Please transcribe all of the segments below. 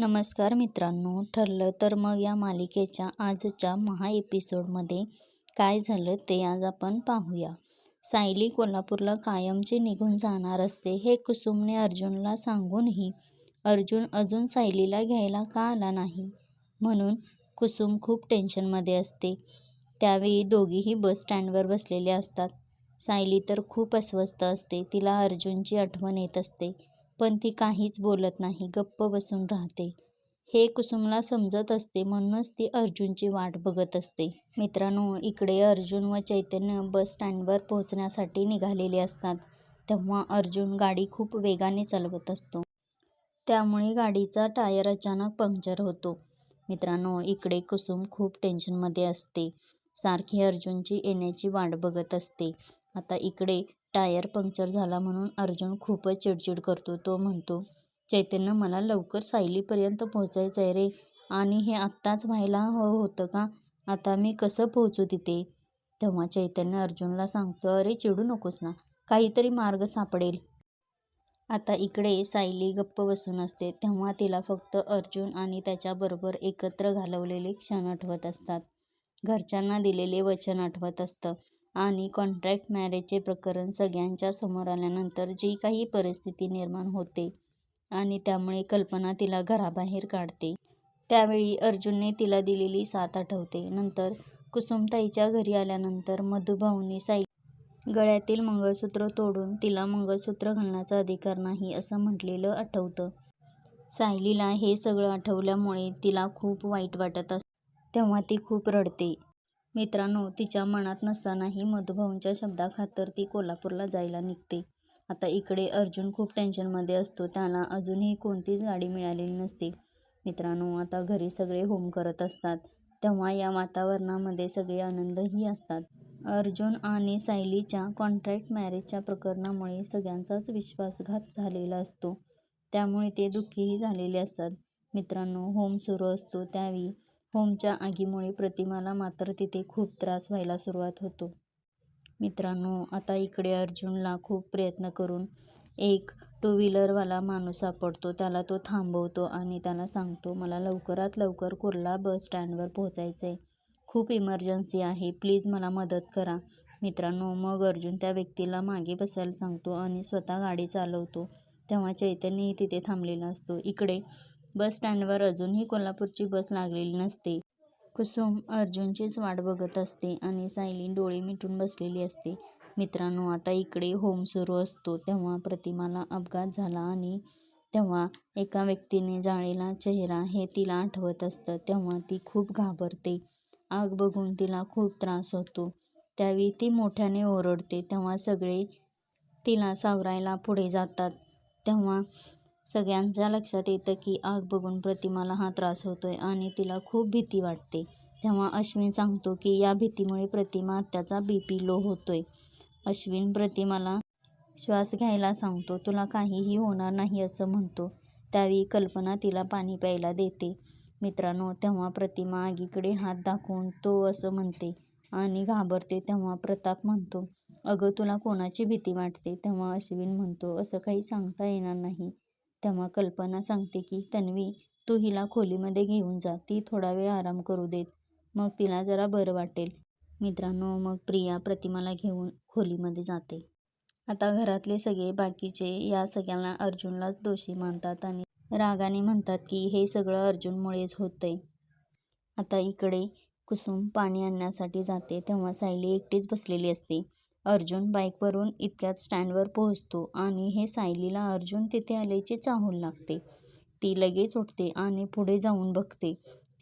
नमस्कार मित्रांनो ठरलं तर मग या मालिकेच्या आजच्या महा एपिसोडमध्ये काय झालं ते आज आपण पाहूया. सायली कोल्हापूरला कायमचे निघून जाणार असते हे कुसुमने अर्जुनला सांगूनही अर्जुन अजून सायलीला घ्यायला का आला नाही? म्हणून कुसुम खूप टेन्शनमध्ये असते. त्यावेळी दोघीही बस स्टँडवर बसलेले असतात. सायली तर खूप अस्वस्थ असते तिला अर्जुनची आठवण येत असते. पण ती काहीच बोलत नाही गप्प बसून राहते. हे कुसुमला समजत असते म्हणूनच ती अर्जुनची वाट बघत असते. मित्रांनो इकडे अर्जुन व चैतन्य बस स्टँडवर पोहोचण्यासाठी निघालेले असतात तेव्हा अर्जुन गाडी खूप वेगाने चालवत असतो. त्यामुळे गाडीचा टायर अचानक पंक्चर होतो. मित्रांनो इकडे कुसुम खूप टेन्शनमध्ये असते. सारखी अर्जुनची येण्याची वाट बघत असते. आता इकडे टायर पंक्चर झाला म्हणून अर्जुन खूपच चिडचिड करतो. तो म्हणतो चैतन्य मला लवकर सायलीपर्यंत पोहोचायचं आहे रे. आणि हे आत्ताच व्हायला हवं होतं का? आता मी कसं पोहोचू तिथे? तेव्हा चैतन्य अर्जुनला सांगतो अरे चिडू नकोस ना. काहीतरी मार्ग सापडेल. आता इकडे सायली गप्प बसून असते. तेव्हा तिला फक्त अर्जुन आणि त्याच्याबरोबर एकत्र घालवलेले क्षण आठवत असतात. घरच्यांना दिलेले वचन आठवत असतं. आणि कॉन्ट्रॅक्ट मॅरेजचे प्रकरण सगळ्यांच्या समोर आल्यानंतर जी काही परिस्थिती निर्माण होते आणि त्यामुळे कल्पना तिला घराबाहेर काढते. त्यावेळी अर्जुनने तिला दिलेली साथ आठवते. नंतर कुसुमताईच्या घरी आल्यानंतर मधुभाऊनी साई गळ्यातील मंगळसूत्र तोडून तिला मंगळसूत्र घालण्याचा अधिकार नाही असं म्हटलेलं आठवतं. सायलीला हे सगळं आठवल्यामुळे तिला खूप वाईट वाटत असतं तेव्हा ती खूप रडते. मित्रांनो तिच्या मनात नसतानाही मधुभाऊंच्या शब्दाखातर ती कोल्हापूरला जायला निघते. आता इकडे अर्जुन खूप टेन्शनमध्ये असतो त्याला अजूनही कोणतीच गाडी मिळालेली नसते. मित्रांनो आता घरी सगळे होम करत असतात तेव्हा या वातावरणामध्ये सगळे आनंदही असतात. अर्जुन आणि सायलीच्या कॉन्ट्रॅक्ट मॅरेजच्या प्रकरणामुळे सगळ्यांचाच विश्वासघात झालेला असतो. त्यामुळे ते दुःखीही झालेले असतात. मित्रांनो होम सुरू असतो त्यावेळी होमच्या आगीमुळे प्रतिमाला मात्र तिथे खूप त्रास व्हायला सुरुवात होतो. मित्रांनो आता इकडे अर्जुनला खूप प्रयत्न करून एक टू व्हीलरवाला माणूस सापडतो. त्याला तो थांबवतो आणि त्याला सांगतो मला लवकरात लवकर कुर्ला बस स्टँडवर पोहोचायचं आहे खूप इमर्जन्सी आहे. प्लीज मला मदत करा. मित्रांनो मग अर्जुन त्या व्यक्तीला मागे बसायला सांगतो आणि स्वतः गाडी चालवतो. तेव्हा चैतन्यही तिथे थांबलेला असतो. इकडे बस स्टँडवर अजूनही कोल्हापूरची बस लागलेली नसते. कुसुम अर्जुनचीच वाट बघत असते आणि सायली डोळे मिटून बसलेली असते. मित्रांनो आता इकडे होम सुरू असतो. तेव्हा प्रतिमाला अपघात झाला आणि तेव्हा एका व्यक्तीने जाळलेला चेहरा हे तिला आठवत असतं. तेव्हा ती खूप घाबरते. आग बघून तिला खूप त्रास होतो. त्यावेळी ती मोठ्याने ओरडते. तेव्हा सगळे तिला सावरायला पुढे जातात. तेव्हा सगळ्यांच्या लक्षात येतं की आग बघून प्रतिमाला हा त्रास होतोय आणि तिला खूप भीती वाटते. तेव्हा अश्विन सांगतो की या भीतीमुळे प्रतिमा त्याचा बी पी लो होतोय. अश्विन प्रतिमाला श्वास घ्यायला सांगतो तुला काहीही होणार नाही असं म्हणतो. त्यावेळी कल्पना तिला पाणी प्यायला देते. मित्रांनो तेव्हा प्रतिमा आगीकडे हात दाखवून तो असं म्हणते आणि घाबरते तेव्हा प्रताप म्हणतो अगं तुला कोणाची भीती वाटते? तेव्हा अश्विन म्हणतो असं काही सांगता येणार नाही. तेव्हा कल्पना सांगते की तन्वी तू हिला खोलीमध्ये घेऊन जा. ती थोडा वेळ आराम करू देत. मग तिला जरा बरं वाटेल. मित्रांनो मग प्रिया प्रतिमाला घेऊन खोलीमध्ये जाते. आता घरातले सगळे बाकीचे या सगळ्यांना अर्जुनलाच दोषी मानतात आणि रागाने म्हणतात की हे सगळं अर्जुनमुळेच होतंय. आता इकडे कुसुम पाणी आणण्यासाठी जाते. तेव्हा सायली एकटीच बसलेली असते. अर्जुन बाईकवरून इतक्यात स्टँडवर पोहोचतो आणि हे सायलीला अर्जुन तिथे आल्याची चाहूल लागते. ती लगेच उठते आणि पुढे जाऊन बघते.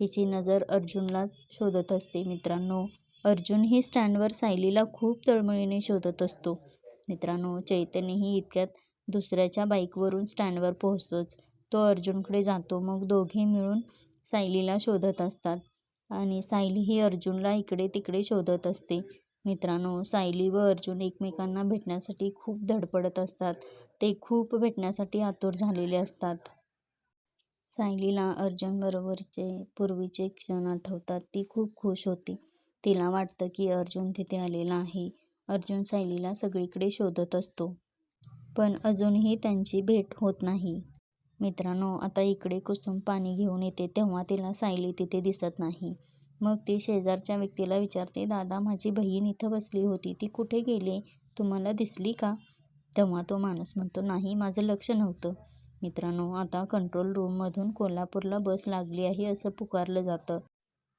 तिची नजर अर्जुनलाच शोधत असते. मित्रांनो अर्जुन ही स्टँडवर सायलीला खूप तळमळीने शोधत असतो. मित्रांनो चैतन्यही इतक्यात दुसऱ्याच्या बाईकवरून स्टँडवर पोहोचतोच. तो अर्जुनकडे जातो. मग दोघे मिळून सायलीला शोधत असतात आणि सायली ही अर्जुनला इकडे तिकडे शोधत असते. मित्रांनो सायली व अर्जुन एकमेकांना भेटण्यासाठी खूप धडपडत असतात. ते खूप भेटण्यासाठी आतुर झालेले असतात. सायलीला अर्जुनबरोबरचे पूर्वीचे क्षण आठवतात. ती खूप खुश होती. तिला वाटतं की अर्जुन तिथे आलेला आहे. अर्जुन सायलीला सगळीकडे शोधत असतो. पण अजूनही त्यांची भेट होत नाही. मित्रांनो आता इकडे कुसुम पाणी घेऊन येते तेव्हा तिला सायली तिथे दिसत नाही. मग ती शेजारच्या व्यक्तीला विचारते दादा माझी बहीण इथं बसली होती. ती कुठे गेली? तुम्हाला दिसली का? तेव्हा तो माणूस म्हणतो नाही माझं लक्ष नव्हतं. मित्रांनो आता कंट्रोल रूममधून कोल्हापूरला बस लागली आहे असं पुकारलं जातं.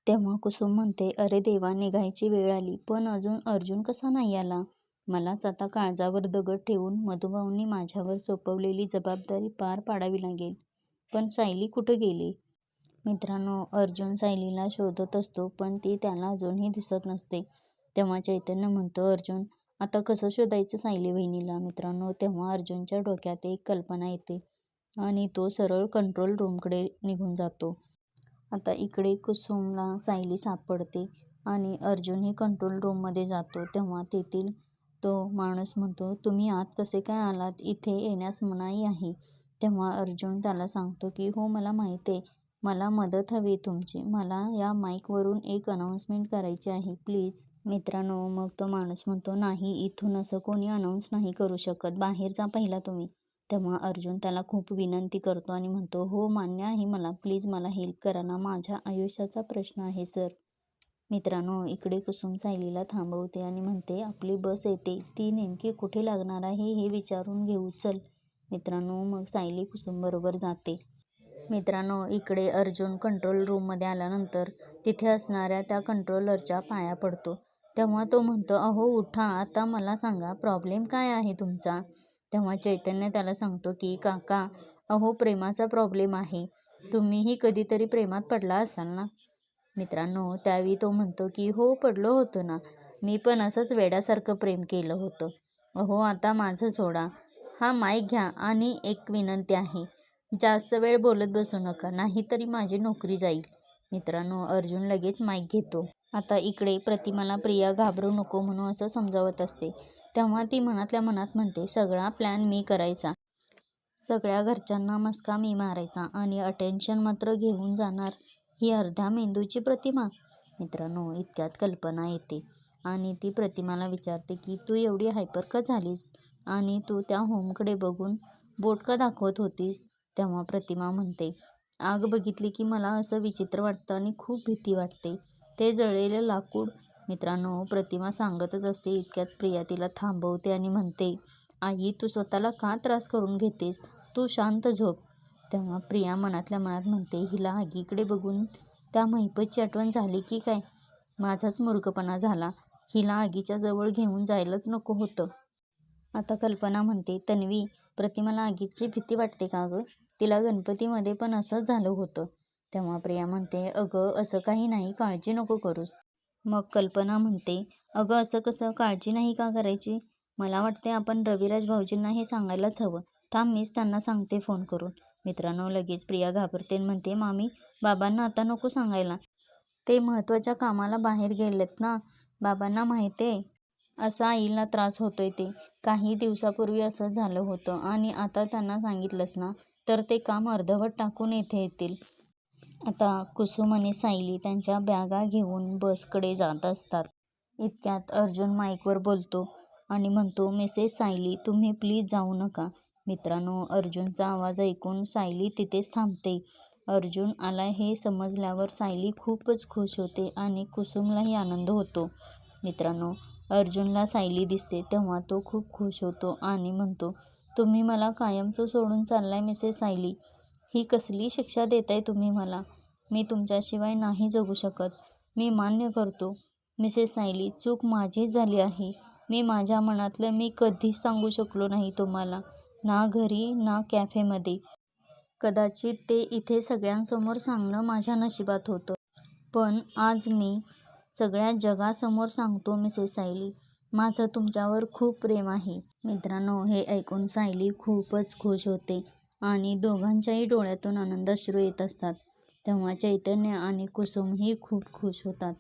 तेव्हा कुसुम म्हणते अरे देवा निघायची वेळ आली. पण अजून अर्जुन कसा नाही आला? मलाच आता काळजावर दगड ठेवून मधुभाऊंनी माझ्यावर सोपवलेली जबाबदारी पार पाडावी लागेल. पण सायली कुठं गेली? मित्रांनो अर्जुन सायलीला शोधत असतो पण ती त्याला अजूनही दिसत नसते. तेव्हा चैतन्य म्हणतो अर्जुन आता कसं शोधायचं सायली बहिणीला? मित्रांनो तेव्हा अर्जुनच्या डोक्यात एक कल्पना येते आणि तो सरळ कंट्रोल रूमकडे निघून जातो. आता इकडे कुसुमला सायली सापडते आणि अर्जुनही कंट्रोल रूममध्ये जातो. तेव्हा तेथील तो माणूस म्हणतो तुम्ही आत कसे काय आलात? इथे येण्यास मनाई आहे. तेव्हा अर्जुन त्याला सांगतो की हो मला माहिती आहे. मला मदत हवी तुमची. मला या माईकवरून एक अनाऊन्समेंट करायची आहे. प्लीज मित्रांनो मग तो माणूस म्हणतो नाही इथून असं कोणी अनाऊन्स नाही करू शकत. बाहेर जा पहिला तुम्ही. तेव्हा अर्जुन त्याला खूप विनंती करतो आणि म्हणतो हो मान्य आहे मला. प्लीज मला हेल्प करा ना. माझ्या आयुष्याचा प्रश्न आहे सर मित्रांनो इकडे कुसुम सायलीला थांबवते आणि म्हणते आपली बस येते. ती नेमकी कुठे लागणार आहे हे विचारून घेऊ. चल. मित्रांनो मग सायली कुसुमबरोबर जाते. मित्रांनो इकडे अर्जुन कंट्रोल रूममध्ये आल्यानंतर तिथे असणाऱ्या त्या कंट्रोलरच्या पाया पडतो. तेव्हा तो म्हणतो अहो उठा आता मला सांगा प्रॉब्लेम काय आहे तुमचा? तेव्हा चैतन्य त्याला सांगतो की काका अहो प्रेमाचा प्रॉब्लेम आहे. तुम्हीही कधीतरी प्रेमात पडला असाल ना? मित्रांनो त्यावेळी तो म्हणतो की हो पडलो होतो ना. मी पण असंच वेड्यासारखं प्रेम केलं होतं. अहो आता माझं सोडा. हा माईक घ्या आणि एक विनंती आहे. जास्त वेळ बोलत बसू नका नाहीतरी माझी नोकरी जाईल. मित्रांनो अर्जुन लगेच माईक घेतो. आता इकडे प्रतिमाला प्रिया घाबरू नको म्हणून असं समजावत असते. तेव्हा ती मनातल्या मनात म्हणते सगळा प्लॅन मी करायचा. सगळ्या घरच्यांना मस्का मी मारायचा आणि अटेन्शन मात्र घेऊन जाणार ही अर्ध्या मेंदूची प्रतिमा. मित्रांनो इतक्यात कल्पना येते आणि ती प्रतिमाला विचारते की तू एवढी हायपर का झालीस? आणि तू त्या होमकडे बघून बोट का दाखवत होतीस? तेव्हा प्रतिमा म्हणते आग बघितली की मला असं विचित्र वाटतं आणि खूप भीती वाटते. ते जळलेलं लाकूड मित्रांनो प्रतिमा सांगतच असते इतक्यात प्रिया तिला थांबवते आणि म्हणते आई तू स्वतःला का त्रास करून घेतेस? तू शांत झोप तेव्हा प्रिया मनातल्या मनात म्हणते हिला आगीकडे बघून त्या महिपतची आठवण झाली की काय? माझाच मूर्खपणा झाला. हिला आगीच्या जवळ घेऊन जायलाच नको होतं आता कल्पना म्हणते तन्वी प्रतिमाला आगीची भीती वाटते का गं? तिला गणपतीमध्ये पण असंच झालं होतं. तेव्हा प्रिया म्हणते अगं असं काही नाही काळजी नको करूस. मग कल्पना म्हणते अगं असं कसं काळजी नाही का करायची? मला वाटते आपण रविराज भाऊजींना हे सांगायलाच हवं. थांब मीच त्यांना सांगते फोन करून. मित्रांनो लगेच प्रिया घाबरते म्हणते मामी बाबांना आता नको सांगायला. ते महत्त्वाच्या कामाला बाहेर गेलेत ना. बाबांना माहिती आहे असा आईला त्रास होतोय ते. काही दिवसापूर्वी असं झालं होतं आणि आता त्यांना सांगितलंच ना. तर ते काम अर्धवट टाकून येथे येतील. आता कुसुम आणि सायली त्यांच्या बॅगा घेऊन बसकडे जात असतात. इतक्यात अर्जुन माईकवर बोलतो आणि म्हणतो मिसेस सायली तुम्ही प्लीज जाऊ नका. मित्रांनो अर्जुनचा आवाज ऐकून सायली तिथेच थांबते. अर्जुन आला हे समजल्यावर सायली खूपच खुश होते आणि कुसुमलाही आनंद होतो. मित्रांनो अर्जुनला सायली दिसते तेव्हा तो खूप खुश होतो आणि म्हणतो तुम्ही मला कायमचं सोडून चाललाय मिसेस सायली. ही कसली शिक्षा देताय तुम्ही मला? मी तुमच्याशिवाय नाही जगू शकत. मी मान्य करतो. मिसेस सायली चूक माझीच झाली आहे. मी माझ्या मनातलं मी कधीच सांगू शकलो नाही तुम्हाला. ना घरी ना कॅफेमध्ये. कदाचित ते इथे सगळ्यांसमोर सांगणं माझ्या नशिबात होतं. पण आज मी सगळ्या जगासमोर सांगतो मिसेस सायली. माझं तुमच्यावर खूप प्रेम आहे. मित्रांनो हे ऐकून सायली खूपच खुश होते आणि दोघांच्याही डोळ्यातून आनंदाश्रू येत असतात. तेव्हा चैतन्य आणि कुसुमही खूप खुश होतात.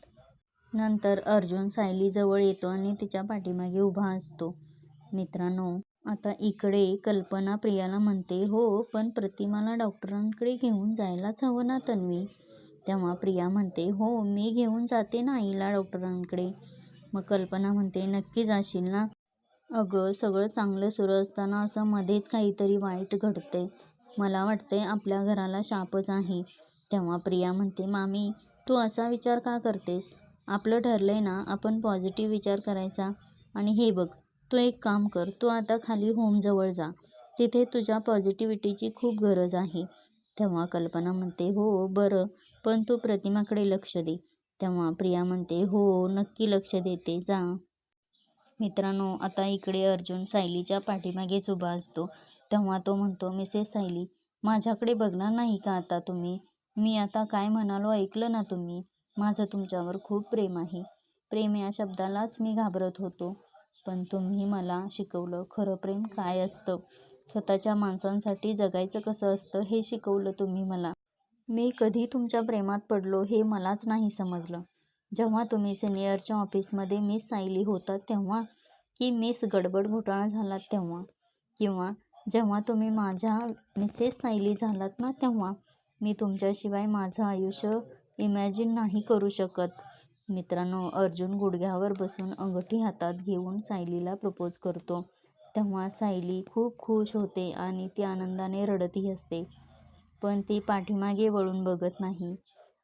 नंतर अर्जुन सायलीजवळ येतो आणि तिच्या पाठीमागे उभा असतो. मित्रांनो आता इकडे कल्पना प्रियाला म्हणते हो पण प्रतिमाला डॉक्टरांकडे घेऊन जायलाच हवं ना तन्वी? तेव्हा प्रिया म्हणते हो मी घेऊन जाते ना आईला डॉक्टरांकडे. मग कल्पना म्हणते नक्की जाशील ना? अगं सगळं चांगलं सुरू असताना असं मध्येच काहीतरी वाईट घडते मला वाटते आपल्या घराला शापच आहे. तेव्हा प्रिया म्हणते मामी तू असा विचार का करतेस? आपलं ठरलंय ना आपण पॉझिटिव्ह विचार करायचा. आणि हे बघ तू एक काम कर तू आता खाली होमजवळ जा. तिथे तुझ्या पॉझिटिव्हिटीची खूप गरज आहे. तेव्हा कल्पना म्हणते हो बरं पण तू प्रतिमाकडे लक्ष दे. तेव्हा प्रिया म्हणते हो नक्की लक्ष देते जा. मित्रांनो आता इकडे अर्जुन सायलीच्या पाठीमागेच उभा असतो. तेव्हा तो म्हणतो मिसेस सायली माझ्याकडे बघणार नाही का आता तुम्ही? मी आता काय म्हणालो ऐकलं ना तुम्ही? माझं तुमच्यावर खूप प्रेम आहे. प्रेम या शब्दालाच मी घाबरत होतो. पण तुम्ही मला शिकवलं खरं प्रेम काय असतं? स्वतःच्या माणसांसाठी जगायचं कसं असतं? हे शिकवलं तुम्ही मला. मी कधी तुमच्या प्रेमात पडलो हे मलाच नाही समजलं. जेव्हा तुम्ही सिनियरच्या ऑफिसमध्ये मिस सायली होतात तेव्हा की मिस गडबड घोटाळा झालात तेव्हा? किंवा जेव्हा तुम्ही माझ्या मिसेस सायली झालात ना तेव्हा मी तुमच्याशिवाय माझं आयुष्य इमॅजिन नाही करू शकत. मित्रांनो अर्जुन गुडघ्यावर बसून अंगठी हातात घेऊन सायलीला प्रपोज करतो. तेव्हा सायली खूप खुश होते आणि ती आनंदाने रडतही असते. पण ती पाठीमागे वळून बघत नाही.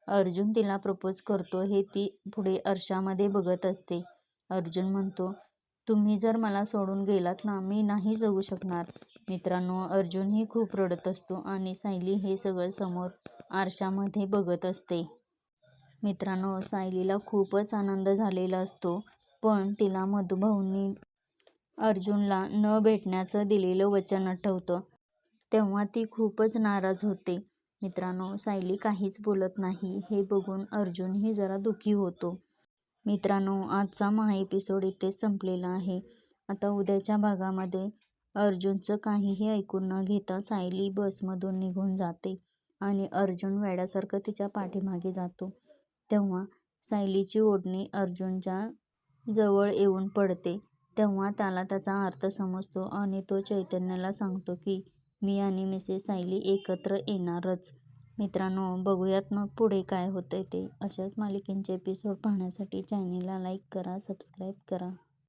अर्जुन तिला प्रपोज करतो हे ती पुढे आरशामध्ये बघत असते. अर्जुन म्हणतो तुम्ही जर मला सोडून गेलात ना मी नाही जगू शकणार. मित्रांनो अर्जुनही खूप रडत असतो आणि सायली हे सगळं समोर आरशामध्ये बघत असते. मित्रांनो सायलीला खूपच आनंद झालेला असतो पण तिला मधुभाऊंनी अर्जुनला न भेटण्याचं दिलेलं वचन आठवतं. तेव्हा ती खूपच नाराज होते. मित्रांनो सायली काहीच बोलत नाही. हे बघून अर्जुनही जरा दुःखी होतो. मित्रांनो आजचा महा एपिसोड इथेच संपलेला आहे. आता उद्याच्या भागामध्ये अर्जुनचं काहीही ऐकून न घेता सायली बसमधून निघून जाते आणि अर्जुन वेड्यासारखं तिच्या पाठीमागे जातो. तेव्हा सायलीची ओढणी अर्जुनच्या जवळ येऊन पडते. तेव्हा त्याला त्याचा अर्थ समजतो आणि तो चैतन्याला सांगतो की मी आणि मिसेस सायली एकत्र येणारच. मित्रांनो बघूयात मग पुढे काय होतंय ते. अशाच मालिकेंचे एपिसोड पाहण्यासाठी चॅनेलला लाईक करा सबस्क्राईब करा.